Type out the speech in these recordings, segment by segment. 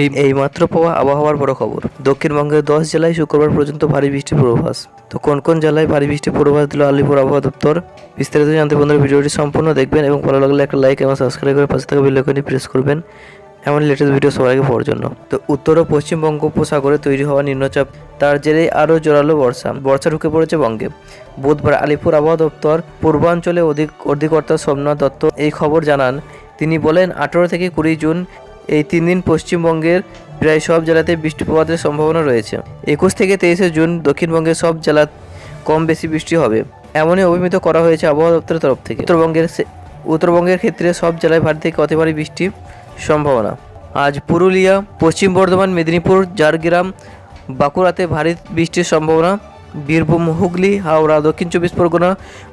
এই এইমাত্র পাওয়া আবহাওয়ার বড় খবর। দক্ষিণবঙ্গের দশ জেলায় শুক্রবার পর্যন্ত ভারী বৃষ্টির পূর্বাভাস। তো কোন কোন জেলায় ভারী বৃষ্টির পূর্বাভাস দিল আলিপুর আবহাওয়া দপ্তর? বিস্তারিত জানতে বন্ধুরা ভিডিওটি সম্পূর্ণ দেখবেন এবং ভালো লাগলে একটা লাইক এবং সাবস্ক্রাইব করে পাশে থাকা বেল আইকনটি প্রেস করবেন। এমন লেটেস্ট ভিডিও সবার আগে পাওয়ার জন্য। তো উত্তর ও পশ্চিম বঙ্গোপসাগরে তৈরি হওয়া নিম্নচাপ, তার জেরে আরও জোরালো বর্ষা। বর্ষা ঢুকে পড়েছে বঙ্গে। বুধবার আলিপুর আবহাওয়া দপ্তর পূর্বাঞ্চলে অধিক অধিকর্তা সোমনাথ দত্ত এই খবর জানান। তিনি বলেন, আঠেরো থেকে কুড়ি জুন এই তিন দিন পশ্চিমবঙ্গের প্রায় সব জেলাতে বৃষ্টিপাতের সম্ভাবনা রয়েছে। একুশ থেকে তেইশে জুন দক্ষিণবঙ্গের সব জেলা কম বেশি বৃষ্টি হবে। এমনই অভিমিত করা হয়েছে আবহাওয়া দপ্তরের তরফ থেকে। উত্তরবঙ্গের উত্তরবঙ্গের ক্ষেত্রে সব জেলায় ভারী থেকে অতি ভারী বৃষ্টির সম্ভাবনা। আজ পুরুলিয়া, পশ্চিম বর্ধমান, মেদিনীপুর, ঝাড়গ্রাম, বাঁকুড়াতে ভারী বৃষ্টির সম্ভাবনা। বীরভূম, হুগলি, হাওড়া, দক্ষিণ চব্বিশ পরগনা,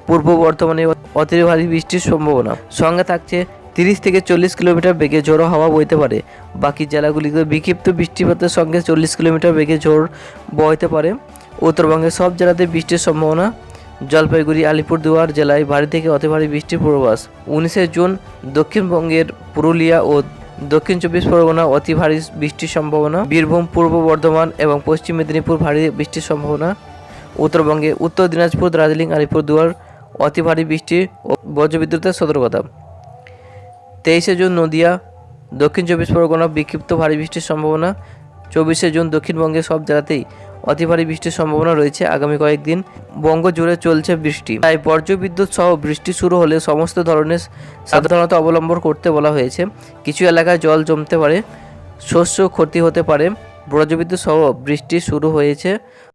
পূর্ব বর্ধমানে অতি ভারী বৃষ্টির সম্ভাবনা। সঙ্গে থাকছে তিরিশ থেকে চল্লিশ কিলোমিটার বেগে ঝোড়ো হাওয়া বইতে পারে। বাকি জেলাগুলিতে বিক্ষিপ্ত বৃষ্টিপাতের সঙ্গে চল্লিশ কিলোমিটার বেগে ঝোড় বইতে পারে। উত্তরবঙ্গের সব জেলাতে বৃষ্টির সম্ভাবনা। জলপাইগুড়ি, আলিপুরদুয়ার জেলায় ভারী থেকে অতি ভারী বৃষ্টির পূর্বাভাস। উনিশে জুন দক্ষিণবঙ্গের পুরুলিয়া ও দক্ষিণ চব্বিশ পরগনা অতি ভারী বৃষ্টির সম্ভাবনা। বীরভূম, পূর্ব বর্ধমান এবং পশ্চিম মেদিনীপুর ভারী বৃষ্টির সম্ভাবনা। উত্তরবঙ্গে উত্তর দিনাজপুর, দার্জিলিং, আলিপুরদুয়ার অতি ভারী বৃষ্টি ও বজ্রবিদ্যুতের সতর্কতা। তেইশে জুন নদিয়া, দক্ষিণ চব্বিশ পরগনা, বিক্ষিপ্ত ভারী বৃষ্টির সম্ভাবনা। চব্বিশে জুন দক্ষিণবঙ্গের সব জেলাতেই অতি ভারী বৃষ্টির সম্ভাবনা রয়েছে আগামী কয়েকদিন। বঙ্গ জুড়ে চলছে বৃষ্টি। তাই বজ্রবিদ্যুৎ সহ বৃষ্টি শুরু হলে সমস্ত ধরনের সাবধানতা অবলম্বন করতে বলা হয়েছে। কিছু এলাকায় জল জমতে পারে, শস্য ক্ষতি হতে পারে। বজ্রবিদ্যুৎ সহ বৃষ্টি শুরু হয়েছে।